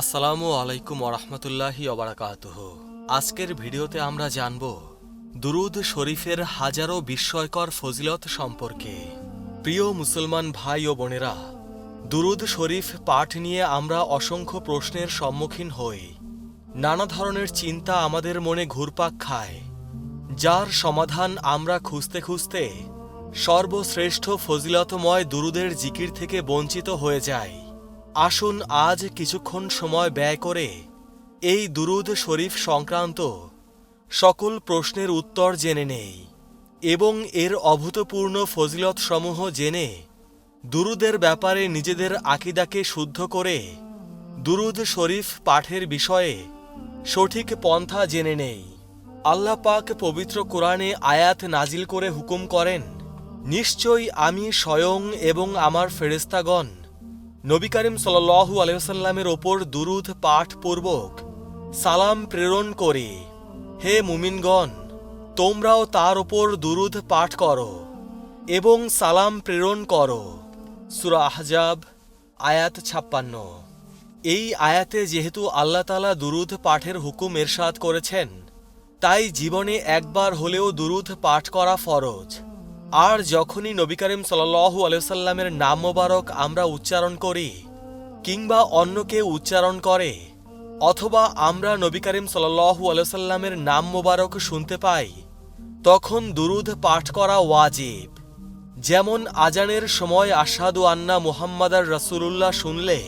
আসসালামু আলাইকুম ওরহমতুল্লাহি অবরাকাতুহ আজকের ভিডিওতে আমরা জানব দুরুদ শরীফের হাজারো বিস্ময়কর ফজিলত সম্পর্কে। প্রিয় মুসলমান ভাই ও বোনেরা, দুরুদ শরীফ পাঠ নিয়ে আমরা অসংখ্য প্রশ্নের সম্মুখীন হই। নানা ধরনের চিন্তা আমাদের মনে ঘুরপাক খায়, যার সমাধান আমরা খুঁজতে খুঁজতে সর্বশ্রেষ্ঠ ফজিলতময় দুরুদের জিকির থেকে বঞ্চিত হয়ে যাই। আসুন আজ কিছুক্ষণ সময় ব্যয় করে এই দুরুদ শরীফ সংক্রান্ত সকল প্রশ্নের উত্তর জেনে নেই এবং এর অভূতপূর্ণ ফজিলতসমূহ জেনে দুরুদের ব্যাপারে নিজেদের আকিদাকে শুদ্ধ করে দুরুদ শরীফ পাঠের বিষয়ে সঠিক পন্থা জেনে নেই। আল্লাহ পাক পবিত্র কোরআনে আয়াত নাজিল করে হুকুম করেন, নিশ্চয়ই আমি স্বয়ং এবং আমার ফেরেস্তাগণ নবী করিম সাল্লু আলহামের ওপর দুরুদ পাঠ পূর্বক সালাম প্রেরণ করি। হে মুমিনগণ, তোমরাও তার ওপর দুরুদ পাঠ করো এবং সালাম প্রেরণ করো। সুরা আহজাব, আয়াত ছাপ্পান্ন। এই আয়াতে যেহেতু আল্লাহ তালা দুরুদ পাঠের হুকুম এরশাদ করেছেন, তাই জীবনে একবার হলেও দুরুদ পাঠ করা ফরজ। আর যখনই নবী করিম সাল্লু আলসাল্লামের নাম মোবারক আমরা উচ্চারণ করি, কিংবা অন্য কেউ উচ্চারণ করে, অথবা আমরা নবী করিম সাল্লু আলসাল্লামের নাম মোবারক শুনতে পাই, তখন দুরুদ পাঠ করা ওয়াজিব। যেমন আজানের সময় আসাদু আন্না মুহাম্মাদার রসুল্লাহ শুনলে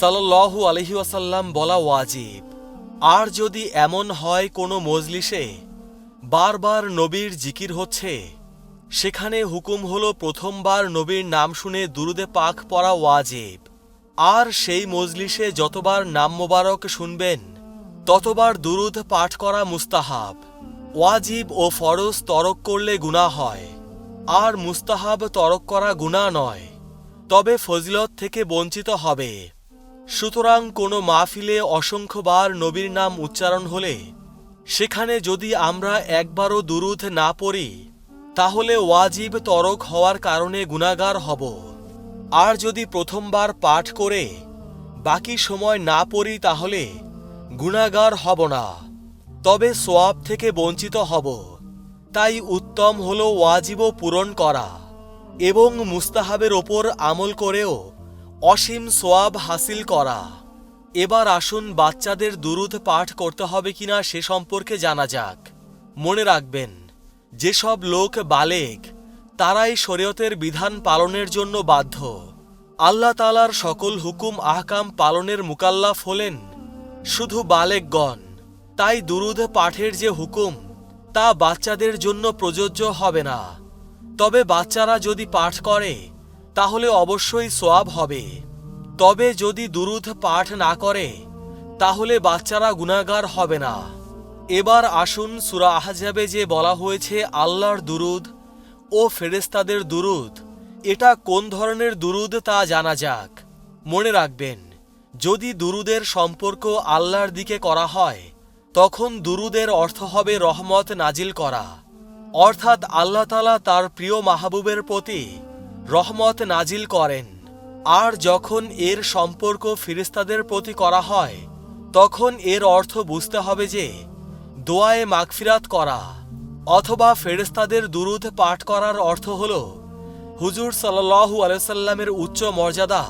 সাল্লাহু আলহি ওয়াসাল্লাম বলা ওয়াজিব। আর যদি এমন হয় কোনো মজলিসে, বারবার নবীর জিকির হচ্ছে সেখানে হুকুম হল প্রথমবার নবীর নাম শুনে দুরুদে পাক পড়া ওয়াজিব। আর সেই মজলিসে যতবার নাম মোবারক শুনবেন, ততবার দুরুদ পাঠ করা মুস্তাহাব। ওয়াজিব ও ফরজ তরক করলে গুণা হয়, আর মুস্তাহাব তরক করা গুণা নয়, তবে ফজিলত থেকে বঞ্চিত হবে। সুতরাং কোনো মাহফিলে অসংখ্যবার নবীর নাম উচ্চারণ হলে, সেখানে যদি আমরা একবারও দুরুদ না পড়ি তাহলে ওয়াজিব তরক হওয়ার কারণে গুণাগার হব। আর যদি প্রথমবার পাঠ করে বাকি সময় না পড়ি তাহলে গুণাগার হব না। তবে সোয়াব থেকে বঞ্চিত হব। তাই উত্তম হল ওয়াজিবও পূরণ করা এবং মুস্তাহাবের ওপর আমল করেও অসীম সোয়াব হাসিল করা। এবার আসুন বাচ্চাদের দুরুদ পাঠ করতে হবে কিনা সে সম্পর্কে জানা যাক। মনে রাখবেন যেসব লোক বালেক, তারাই শরীয়তের বিধান পালনের জন্য বাধ্য। আল্লাহ তালার সকল হুকুম আহকাম পালনের মুকাল্লাফ হলেন শুধু বালেকগণ। তাই দুরুদ পাঠের যে হুকুম, তা বাচ্চাদের জন্য প্রযোজ্য হবে না। তবে বাচ্চারা যদি পাঠ করে, তাহলে অবশ্যই সোয়াব হবে। তবে যদি দুরুদ পাঠ না করে, তাহলে বাচ্চারা গুণাগার হবে না। এবার আসুন সুরা আহজাবে যে বলা হয়েছে, আল্লাহর দুরুদ ও ফেরেস্তাদের দুরুদ। এটা কোন ধরনের দুরুদ তা জানা যাক। মনে রাখবেন, যদি দুরুদের সম্পর্ক আল্লাহর দিকে করা হয়, তখন দুরুদের অর্থ হবে রহমত নাজিল করা। অর্থাৎ আল্লাহ তালা তার প্রিয় মাহবুবের প্রতি রহমত নাজিল করেন। আর যখন এর সম্পর্ক ফিরিস্তাদের প্রতি করা হয়, তখন এর অর্থ বুঝতে হবে যে দোয়ায়ে মাগফিরাত করা অথবা ফেরেস্তাদের দুরুদ পাঠ করার অর্থ হল, হুজুর সাল্লাহু আলসাল্লামের উচ্চ মর্যাদা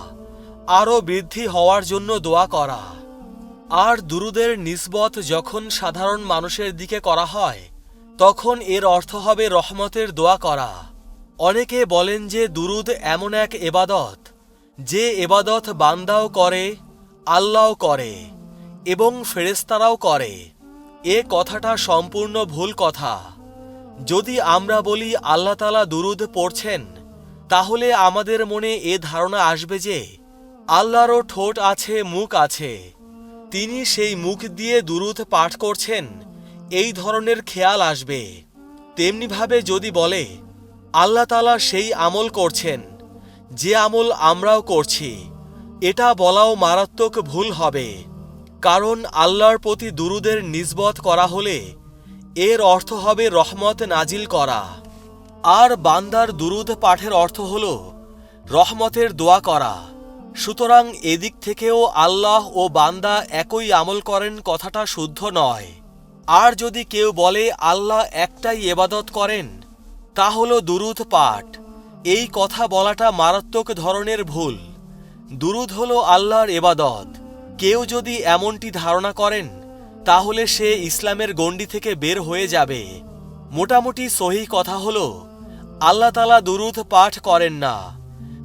আরও বৃদ্ধি হওয়ার জন্য দোয়া করা। আর দুরুদের নিসবত যখন সাধারণ মানুষের দিকে করা হয়, তখন এর অর্থ হবে রহমতের দোয়া করা। অনেকে বলেন যে দুরুদ এমন এক এবাদত, যে এবাদত বান্দাও করে, আল্লাহও করে এবং ফেরেস্তারাও করে। এ কথাটা সম্পূর্ণ ভুল কথা। যদি আমরা বলি আল্লাহ তালা দুরুদ পড়ছেন, তাহলে আমাদের মনে এ ধারণা আসবে যে, আল্লাহরও ঠোঁট আছে, মুখ আছে। তিনি সেই মুখ দিয়ে দুরুদ পাঠ করছেন, এই ধরনের খেয়াল আসবে। তেমনিভাবে যদি বলে, আল্লাহ তালা সেই আমল করছেন, যে আমল আমরাও করছি, এটা বলাও মারাত্মক ভুল হবে। কারণ আল্লাহর প্রতি দুরুদের নিজবত করা হলে এর অর্থ হবে রহমত নাজিল করা। আর বান্দার দুরুদ পাঠের অর্থ হল রহমতের দোয়া করা। সুতরাং এদিক থেকেও আল্লাহ ও বান্দা একই আমল করেন কথাটা শুদ্ধ নয়। আর যদি কেউ বলে, আল্লাহ একটাই এবাদত করেন তা হল দুরুদ পাঠ। এই কথা বলাটা মারাত্মক ধরনের ভুল। দুরুদ হল আল্লাহর এবাদত কেউ যদি এমনটি ধারণা করেন, তাহলে সে ইসলামের গণ্ডি থেকে বের হয়ে যাবে। মোটামুটি সহি কথা হল, আল্লাহ তালা দুরুদ পাঠ করেন না,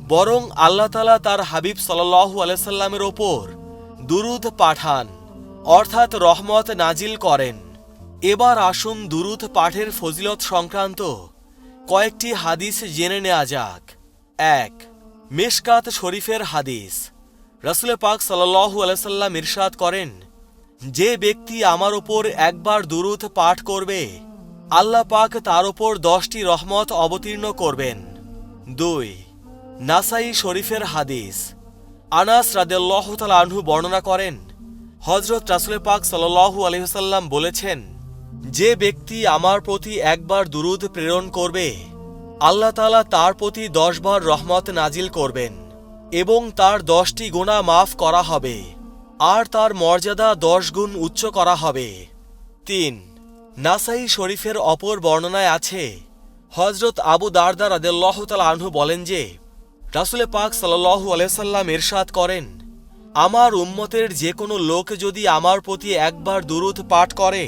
বরং আল্লাহ তালা তার হাবিব সাল্লাহু আলাইসাল্লামের ওপর দুরুদ পাঠান, অর্থাৎ রহমত নাজিল করেন। এবার আসুন দুরুদ পাঠের ফজিলত সংক্রান্ত কয়েকটি হাদিস জেনে নেওয়া যাক। এক, মেশকাত শরীফের হাদিস। রসুল পাক সাল্লাহু আলাইসাল্লাম ইরশাদ করেন, যে ব্যক্তি আমার ওপর একবার দুরুদ পাঠ করবে, আল্লাহ পাক তার ওপর দশটি রহমত অবতীর্ণ করবেন। দুই, নাসাই শরীফের হাদিস। আনাস রাদেল্লাহ আনহু বর্ণনা করেন হজরত রাসুল পাক সাল্লাহু আলহিহাল্লাম বলেছেন, যে ব্যক্তি আমার প্রতি একবার দুরুদ প্রেরণ করবে, আল্লাহ তালা তার প্রতি দশবার রহমত নাজিল করবেন। এবং তার দশটি গুণা মাফ করা হবে, আর তার মর্যাদা দশ গুণ উচ্চ করা হবে। তিন, নাসাই শরীফের অপর বর্ণনায় আছে হজরত আবু দারদার আদেল্লাহ আনহু বলেন যে, রাসুলে পাক সাল্লাহু আলাইসাল্লাম এরশাদ করেন, আমার উম্মতের যে কোনো লোক যদি আমার প্রতি একবার দুরুদ পাঠ করে,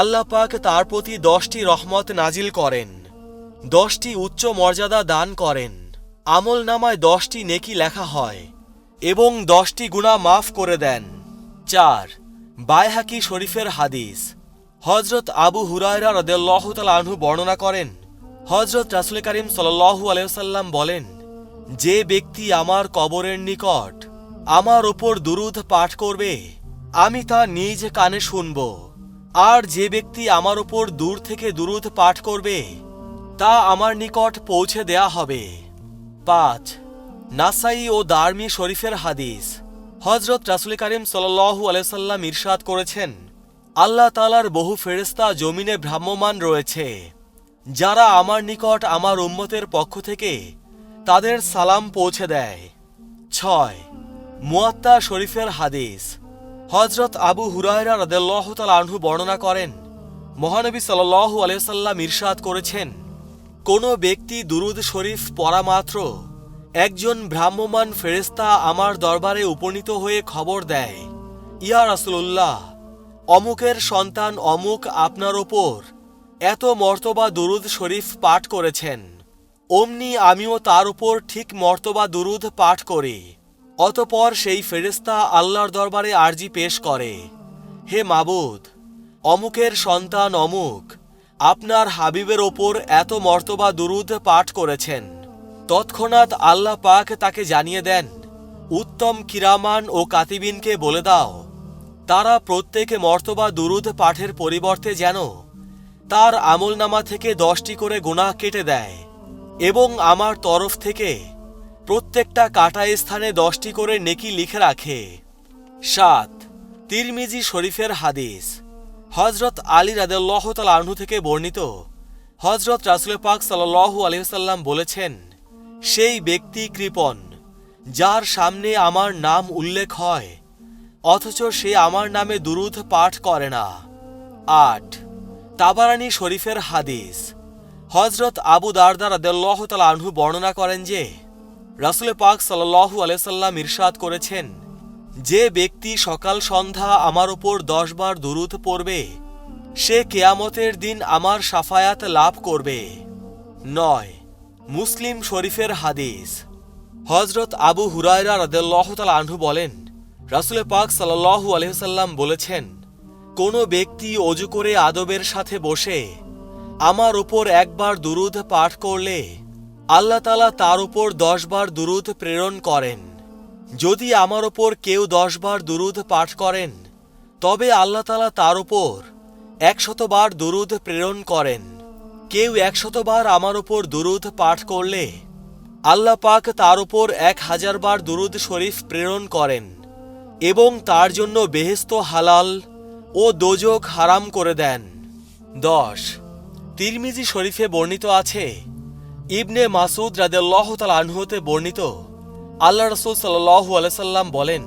আল্লাহ পাক তার প্রতি দশটি রহমত নাজিল করেন, দশটি উচ্চ মর্যাদা দান করেন। আমল নামায় দশটি নেকি লেখা হয় এবং দশটি গুণা মাফ করে দেন। চার বায়হাকি শরীফের হাদিস। হজরত আবু হুরায়রা রদেল্লাহ আনহু বর্ণনা করেন হজরত রাসুল করিম সাল্লাহু আলাইসাল্লাম বলেন, যে ব্যক্তি আমার কবরের নিকট আমার ওপর দুরুদ পাঠ করবে, আমি তা নিজ কানে শুনব। আর যে ব্যক্তি আমার ওপর দূর থেকে দুরুদ পাঠ করবে, তা আমার নিকট পৌঁছে দেয়া হবে। পাঁচ নাসাই ও দারমি শরীফের হাদিস। হজরত রাসুল করিম সাল্লাহু আলাইসাল্লাম ইরশাদ করেছেন, আল্লাহ তালার বহু ফেরেস্তা জমিনে ভ্রাম্যমান রয়েছে। যারা আমার নিকট আমার উম্মতের পক্ষ থেকে তাদের সালাম পৌঁছে দেয়। ছয়, মুয়াত্তা শরীফের হাদিস। হজরত আবু হুরায়রা রদেল্লাহ আনহু বর্ণনা করেন, মহানবী সাল্লাহু আলিয়াল্লাম ইরশাদ করেছেন কোনো ব্যক্তি দুরুদ শরীফ পড়া মাত্র। একজন ভ্রাম্যমান ফেরেস্তা আমার দরবারে উপনীত হয়ে খবর দেয়, ইয়া রাসুল্লাহ অমুকের সন্তান অমুক আপনার ওপর এত মর্তবা দুরুদ শরীফ পাঠ করেছেন। অমনি আমিও তার উপর ঠিক মর্তবা দুরুদ পাঠ করি। অতপর সেই ফেরেস্তা আল্লাহর দরবারে আর্জি পেশ করে, হে মাবুদ, অমুকের সন্তান অমুক আপনার হাবিবের ওপর এত মর্তবা দুরুদ পাঠ করেছেন। তৎক্ষণাৎ আল্লাহ পাক তাকে জানিয়ে দেন, উত্তম কিরামান ও কাতিবিনকে বলে দাও, তারা প্রত্যেকে মর্তবা দুরুদ পাঠের পরিবর্তে যেন তার আমলনামা থেকে দশটি করে গুনাহ কেটে দেয় এবং আমার তরফ থেকে প্রত্যেকটা কাটা স্থানে দশটি করে নেকি লিখে রাখে। সাত, তিরমিজি শরীফের হাদিস। হজরত আলী রাদেল্লাহ তাল আহ্ন থেকে বর্ণিত হজরত রাসুল পাক সাল্লাহু আলহিসাল্লাম বলেছেন, সেই ব্যক্তি কৃপণ, যার সামনে আমার নাম উল্লেখ হয়, অথচ সে আমার নামে দুরুদ পাঠ করে না। আট, তাবারানি শরীফের হাদিস হজরত আবু দারদার আদাল্লাহ তাল আনহু বর্ণনা করেন যে রাসুল পাক সাল্লাহু আলাইসাল্লাম ইরশাদ করেছেন যে ব্যক্তি সকাল সন্ধ্যা আমার ওপর দশবার দুরুদ পড়বে, সে কেয়ামতের দিন আমার সাফায়াত লাভ করবে। নয়, মুসলিম শরীফের হাদিস। হজরত আবু হুরায়রা রাদেল্লাহ তাল আনহু বলেন, রাসুল পাক সাল্লাহু আলহিসাল্লাম বলেছেন, কোনো ব্যক্তি অজু করে আদবের সাথে বসে আমার ওপর একবার দুরুদ পাঠ করলে আল্লাহ তালা তার উপর দশবার দুরুদ প্রেরণ করেন। যদি আমার ওপর কেউ দশবার দুরুদ পাঠ করেন, তবে আল্লাহ তালা তার উপর একশতবার দুরুদ প্রেরণ করেন। কেউ একশতবার আমার ওপর দুরুদ পাঠ করলে, আল্লাহ পাক তার উপর এক হাজার বার দুরুদ শরীফ প্রেরণ করেন এবং তার জন্য বেহেস্ত হালাল ও দোজক হারাম করে দেন। দশ, তিরমিজি শরীফে বর্ণিত আছে, ইবনে মাসুদ রাদেল্লাহ তাল আনহুতে বর্ণিত আল্লাহ রসুল সাল্লাহু আলাইসাল্লাম বলেন,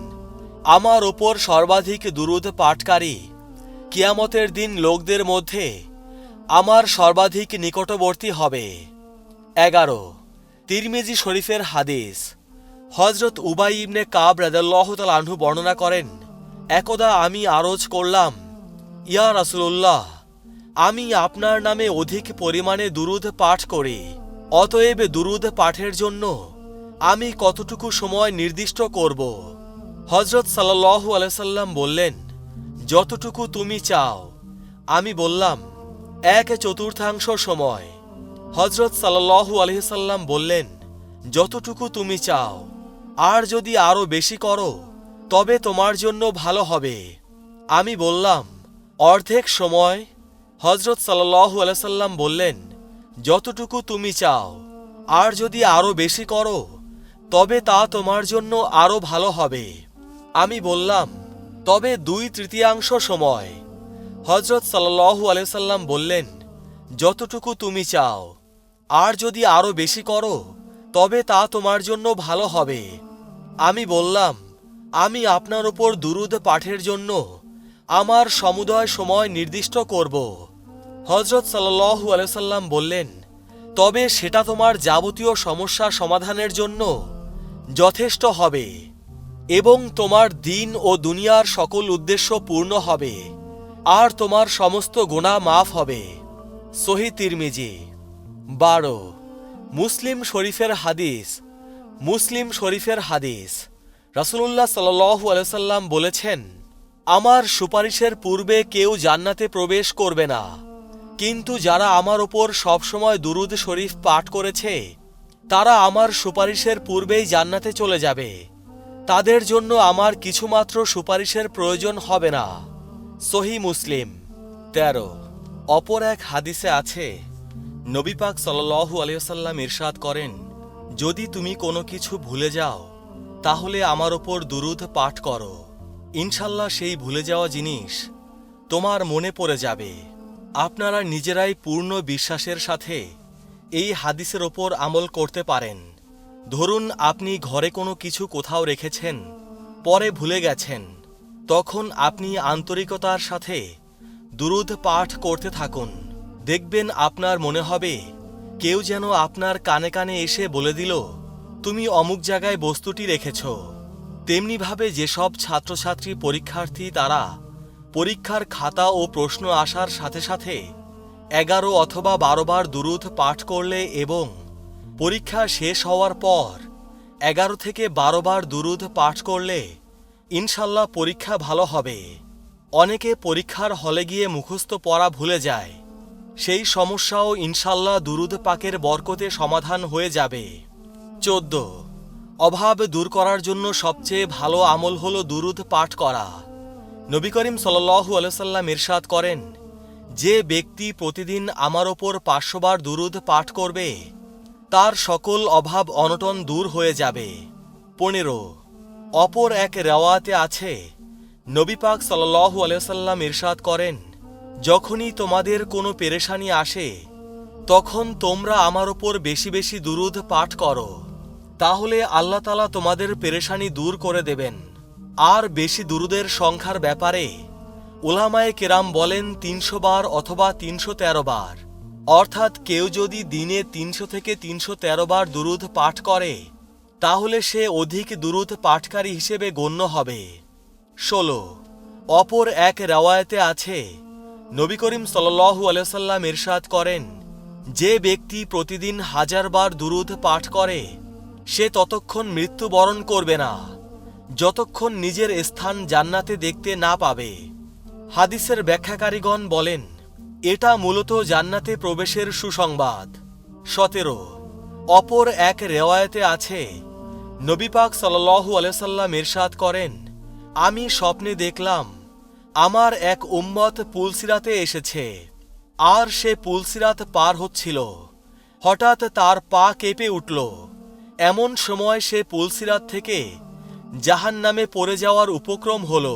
আমার ওপর সর্বাধিক দুরুদ পাঠকারী কিয়ামতের দিন লোকদের মধ্যে আমার সর্বাধিক নিকটবর্তী হবে। এগারো, তিরমিজি শরীফের হাদিস। হজরত উবাই ইবনে কাব রাদাল্লাহ আনহু বর্ণনা করেন, একদা আমি আরজ করলাম, ইয়া রাসুল্লাহ আমি আপনার নামে অধিক পরিমাণে দুরুদ পাঠ করি, অতএব দুরুদ পাঠের জন্য আমি কতটুকু সময় নির্দিষ্ট করব? হজরত সাল্লাহু আলাইসাল্লাম বললেন, যতটুকু তুমি চাও। আমি বললাম, এক চতুর্থাংশ সময়। হজরত সাল্লাহু আলহিসাল্লাম বললেন, যতটুকু তুমি চাও। আর যদি আরও বেশি করো, তবে তোমার জন্য ভালো হবে। আমি বললাম, অর্ধেক সময়? হজরত সাল্লাহু আলাইসাল্লাম বললেন, যতটুকু তুমি চাও। আর যদি আরও বেশি করো তবে তা তোমার জন্য আরও ভালো হবে। আমি বললাম, তবে দুই তৃতীয়াংশ সময়। হজরত সাল্লাহু আলাইসাল্লাম বললেন, যতটুকু তুমি চাও, আর যদি আরও বেশি করো, তবে তা তোমার জন্য ভালো হবে। আমি বললাম, আমি আপনার উপর দুরুদ পাঠের জন্য আমার সমুদয় সময় নির্দিষ্ট করব। হজরত সাল্লাহু আলাইসাল্লাম বললেন, তবে সেটা তোমার যাবতীয় সমস্যা সমাধানের জন্য যথেষ্ট হবে এবং তোমার দিন ও দুনিয়ার সকল উদ্দেশ্য পূর্ণ হবে, আর তোমার সমস্ত গোনা মাফ হবে। সহি তিরমিজি। বারো। মুসলিম শরীফের হাদিস, মুসলিম শরীফের হাদিস। রাসুলুল্লাহ সাল্লু আলসাল্লাম বলেছেন, আমার সুপারিশের পূর্বে কেউ জান্নাতে প্রবেশ করবে না। কিন্তু যারা আমার ওপর সবসময় দুরুদ শরীফ পাঠ করেছে তারা আমার সুপারিশের পূর্বেই জান্নাতে চলে যাবে। তাদের জন্য আমার কিছুমাত্র সুপারিশের প্রয়োজন হবে না। সহি মুসলিম, তেরো। অপর এক হাদিসে আছে, নবী পাক সাল্লাহু ইরশাদ করেন, যদি তুমি কোনো কিছু ভুলে যাও, তাহলে আমার ওপর দুরুদ পাঠ করো। ইনশাল্লাহ সেই ভুলে যাওয়া জিনিস তোমার মনে পড়ে যাবে। আপনারা নিজেরাই পূর্ণ বিশ্বাসের সাথে এই হাদিসের ওপর আমল করতে পারেন। ধরুন, আপনি ঘরে কোনো কিছু কোথাও রেখেছেন, পরে ভুলে গেছেন, তখন আপনি আন্তরিকতার সাথে দুরুদ পাঠ করতে থাকুন। দেখবেন আপনার মনে হবে, কেউ যেন আপনার কানে কানে এসে বলে দিল, তুমি অমুক জায়গায় বস্তুটি রেখেছ। তেমনিভাবে যেসব ছাত্রছাত্রী পরীক্ষার্থী তারা পরীক্ষার খাতা ও প্রশ্ন আসার সাথে সাথে এগারো অথবা বারোবার দুরুদ পাঠ করলে এবং পরীক্ষা শেষ হওয়ার পর এগারো থেকে বারোবার দুরুদ পাঠ করলে ইনশাল্লাহ পরীক্ষা ভালো হবে। অনেকে পরীক্ষার হলে গিয়ে মুখস্থ পড়া ভুলে যায়। সেই সমস্যাও ইনশাল্লাহ দুরুদ পাকের বরকতে সমাধান হয়ে যাবে। চোদ্দ। অভাব দূর করার জন্য সবচেয়ে ভালো আমল হল দুরুদ পাঠ করা। নবী করিম সাল্লু আলসাল্লাম ইরশাদ করেন যে ব্যক্তি প্রতিদিন আমার ওপর পাঁচশোবার দুরুদ পাঠ করবে, তার সকল অভাব অনটন দূর হয়ে যাবে। পনেরো, অপর এক রেওয়াতে আছে, নবীপাক সাল্লু আলসাল্লাম ইরশাদ করেন, যখনই তোমাদের কোনো পেরেশানি আসে, তখন তোমরা আমার ওপর বেশি বেশি দুরুদ পাঠ করো। তাহলে আল্লাহ তালা তোমাদের পেরেশানি দূর করে দেবেন। আর বেশি দুরুদের সংখ্যার ব্যাপারে ওলামায়ে কেরাম বলেন তিনশো বার অথবা তিনশো তেরো বার। অর্থাৎ কেউ যদি দিনে তিনশো থেকে তিনশো তেরো বার দুরুদ পাঠ করে, তাহলে সে অধিক দুরুদ পাঠকারী হিসেবে গণ্য হবে। ষোলো। অপর এক রেওয়ায়তে আছে, নবী করিম সাল্লু আলাইসাল্লাম ইরশাদ করেন, যে ব্যক্তি প্রতিদিন হাজারবার দুরুদ পাঠ করে, সে ততক্ষণ মৃত্যুবরণ করবে না, যতক্ষণ নিজের স্থান জান্নাতে দেখতে না পাবে। হাদিসের ব্যাখ্যাকারীগণ বলেন, এটা মূলত জান্নাতে প্রবেশের সুসংবাদ। সতেরো, অপর এক রেওয়ায়তে আছে নবীপাক সাল্লু আলাইসাল্লাম ইরশাদ করেন, আমি স্বপ্নে দেখলাম, আমার এক উম্মত পুলসিরাতে এসেছে, আর সে পুলসিরাত পার হচ্ছিল, হঠাৎ তার পা কেঁপে উঠল, এমন সময় সে পুলসিরাত থেকে জাহান নামে পড়ে যাওয়ার উপক্রম হল।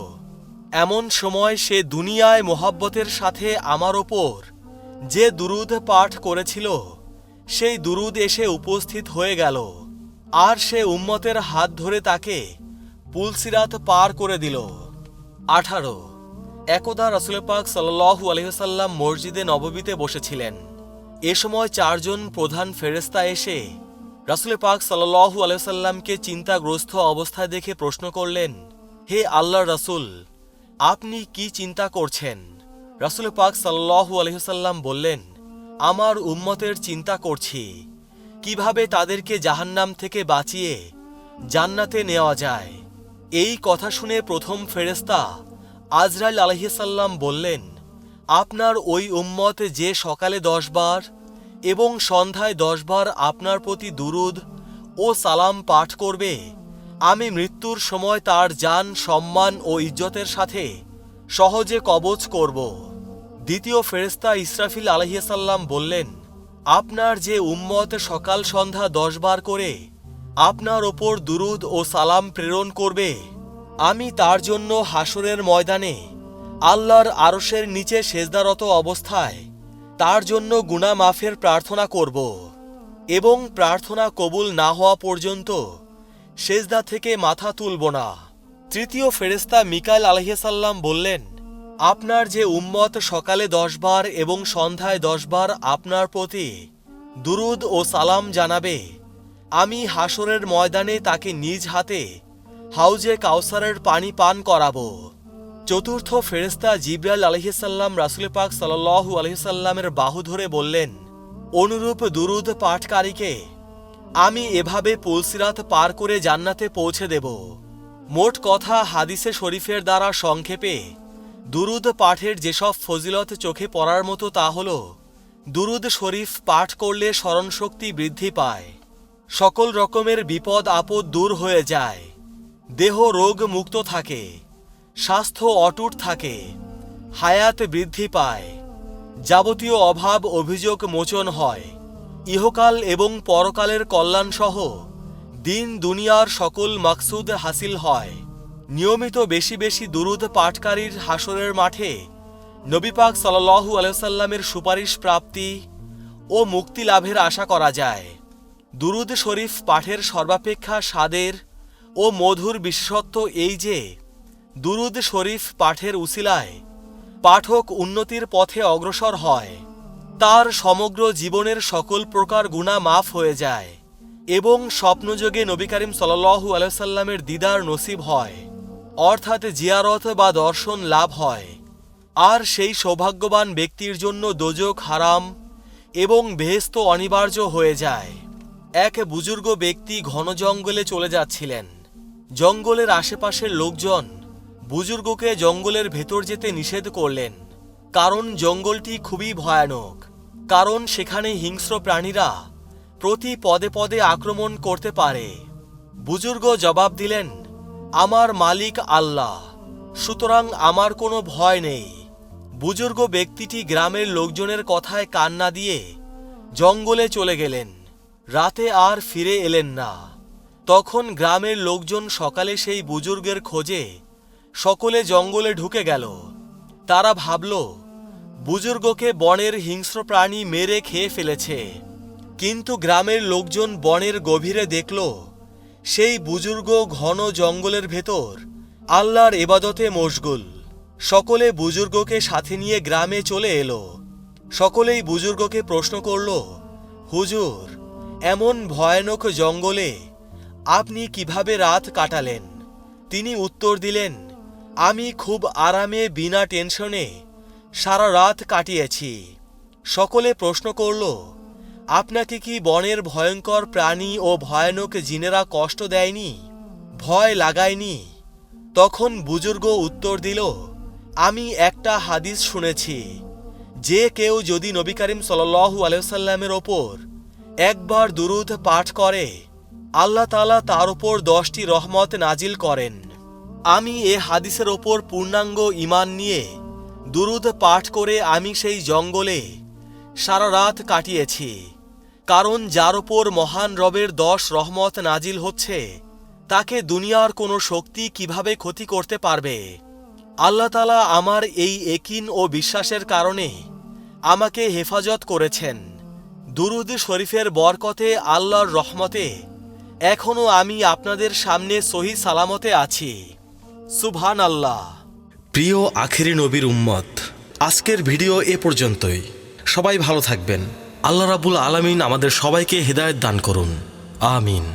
এমন সময় সে দুনিয়ায় মোহাব্বতের সাথে আমার ওপর যে দুরুদ পাঠ করেছিল, সেই দুরুদ এসে উপস্থিত হয়ে গেল। আর সে উম্মতের হাত ধরে তাকে পুলসিরাত পার করে দিল। আঠারো। একদা রসুল পাক সাল্লু আলহিসাল্লাম মসজিদে নববীতে বসেছিলেন। এ সময় চারজন প্রধান ফেরেস্তা এসে রাসুল পাক সাল্লু আলহিসাল্লামকে চিন্তাগ্রস্ত অবস্থায় দেখে প্রশ্ন করলেন, হে আল্লাহ রাসূল আপনি কি চিন্তা করছেন? রাসুল পাক সাল্লু আলহিসাল্লাম বললেন, আমার উম্মতের চিন্তা করছি। কীভাবে তাদেরকে জাহান্নাম থেকে বাঁচিয়ে জান্নাতে নেওয়া যায়? এই কথা শুনে প্রথম ফেরেস্তা আজরাইল আলহিসাল্লাম বললেন, আপনার ওই উম্মত যে সকালে দশবার এবং সন্ধ্যায় দশবার আপনার প্রতি দুরুদ ও সালাম পাঠ করবে আমি মৃত্যুর সময় তার যান সম্মান ও ইজ্জতের সাথে সহজে কবচ করব। দ্বিতীয় ফেরেস্তা ইসরাফিল আলহিসাল্লাম বললেন, আপনার যে উম্মত সকাল সন্ধ্যা দশবার করে আপনার ওপর দুরুদ ও সালাম প্রেরণ করবে, আমি তার জন্য হাসরের ময়দানে আল্লাহর আরশের নিচে সেজদারত অবস্থায় তার জন্য গুনা মাফের প্রার্থনা করব এবং প্রার্থনা কবুল না হওয়া পর্যন্ত সেজদা থেকে মাথা তুলব না। তৃতীয় ফেরেস্তা মিকাইল আলহিসাল্লাম বললেন, আপনার যে উম্মত সকালে দশবার এবং সন্ধ্যায় দশবার আপনার প্রতি দুরুদ ও সালাম জানাবে, আমি হাসরের ময়দানে তাকে নিজ হাতে হাউজে কাউসারের পানি পান করাবো। চতুর্থ ফেরেস্তা জিব্রাইল আলহিসাল্লাম রাসুল পাক সাল্লু আলহিসাল্লামের বাহু ধরে বললেন, অনুরূপ দুরুদ পাঠকারীকে আমি এভাবে পুলসিরাত পার করে জান্নাতে পৌঁছে দেব। মোট কথা হাদিসে শরীফের দ্বারা সংক্ষেপে, দুরুদ পাঠের যেসব ফজিলত চোখে পড়ার মতো তা হল, দুরুদ শরীফ পাঠ করলে স্মরণশক্তি বৃদ্ধি পায়, সকল রকমের বিপদ আপদ দূর হয়ে যায়, দেহ রোগ মুক্ত থাকে, স্বাস্থ্য অটুট থাকে, হায়াত বৃদ্ধি পায়, যাবতীয় অভাব অভিযোগ মোচন হয়। ইহকাল এবং পরকালের কল্যাণসহ দিন দুনিয়ার সকল মাকসুদ হাসিল হয়। নিয়মিত বেশি বেশি দুরুদ পাঠকারীর হাসরের মাঠে নবীপাক সাল্লু আলসাল্লামের সুপারিশ প্রাপ্তি ও মুক্তি লাভের আশা করা যায়। দুরুদ শরীফ পাঠের সর্বাপেক্ষা স্বাদের ও মধুর বিশেষত্ব এই যে, দুরুদ শরীফ পাঠের উসিলায় পাঠক উন্নতির পথে অগ্রসর হয়। তার সমগ্র জীবনের সকল প্রকার গুণা মাফ হয়ে যায় এবং স্বপ্নযোগে নবী করিম সাল্লু আলাইসাল্লামের দিদার নসিব হয়, অর্থাৎ জিয়ারত বা দর্শন লাভ হয়। আর সেই সৌভাগ্যবান ব্যক্তির জন্য দোজক হারাম এবং বেহেস্ত অনিবার্য হয়ে যায়। এক বুজুর্গ ব্যক্তি ঘন জঙ্গলে চলে যাচ্ছিলেন। জঙ্গলের আশেপাশের লোকজন বুজুর্গকে জঙ্গলের ভেতর যেতে নিষেধ করলেন, কারণ জঙ্গলটি খুবই ভয়ানক। কারণ সেখানে হিংস্র প্রাণীরা প্রতি পদে পদে আক্রমণ করতে পারে। বুজুর্গ জবাব দিলেন, আমার মালিক আল্লাহ, সুতরাং আমার কোনো ভয় নেই। বুজুর্গ ব্যক্তিটি গ্রামের লোকজনের কথায় কান্না দিয়ে জঙ্গলে চলে গেলেন। রাতে আর ফিরে এলেন না। তখন গ্রামের লোকজন সকালে সেই বুজুর্গের খোঁজে সকলে জঙ্গলে ঢুকে গেল। তারা ভাবল বুজুর্গকে বনের হিংস্র প্রাণী মেরে খেয়ে ফেলেছে। কিন্তু গ্রামের লোকজন বনের গভীরে দেখল, সেই বুজুর্গ ঘন জঙ্গলের ভেতর আল্লাহর এবাদতে মশগুল। সকলে বুজুর্গকে সাথে নিয়ে গ্রামে চলে এলো। সকলেই বুজুর্গকে প্রশ্ন করল, হুজুর, এমন ভয়ানক জঙ্গলে আপনি কীভাবে রাত কাটালেন? তিনি উত্তর দিলেন, আমি খুব আরামে বিনা টেনশনে সারা রাত কাটিয়েছি। সকলে প্রশ্ন করল, আপনাকে কি বনের ভয়ঙ্কর প্রাণী ও ভয়ানক জিনেরা কষ্ট দেয়নি? ভয় লাগায়নি? তখন বুজুর্গ উত্তর দিল, আমি একটা হাদিস শুনেছি। যে কেউ যদি নবী করিম সাল্লু আলাইসাল্লামের ওপর একবার দুরুদ পাঠ করে, আল্লাহ তালা তার ওপর দশটি রহমত নাজিল করেন। আমি এ হাদিসের ওপর পূর্ণাঙ্গ ইমান নিয়ে দুরুদ পাঠ করে আমি সেই জঙ্গলে সারা রাত কাটিয়েছি। কারণ যার ওপর মহান রবের দশ রহমত নাজিল হচ্ছে, তাকে দুনিয়ার কোনো শক্তি কীভাবে ক্ষতি করতে পারবে? আল্লাহ তালা আমার এই একিন ও বিশ্বাসের কারণে আমাকে হেফাজত করেছেন। দুরুদ শরীফের বরকতে আল্লাহর রহমতে এখনও আমি আপনাদের সামনে সহি সালামতে আছি। সুভান আল্লাহ প্রিয় আখেরি নবীর উম্মত, আজকের ভিডিও এ পর্যন্তই। সবাই ভালো থাকবেন। আল্লাহ রাবুল আলমিন আমাদের সবাইকে হৃদায়ত দান করুন। আমিন।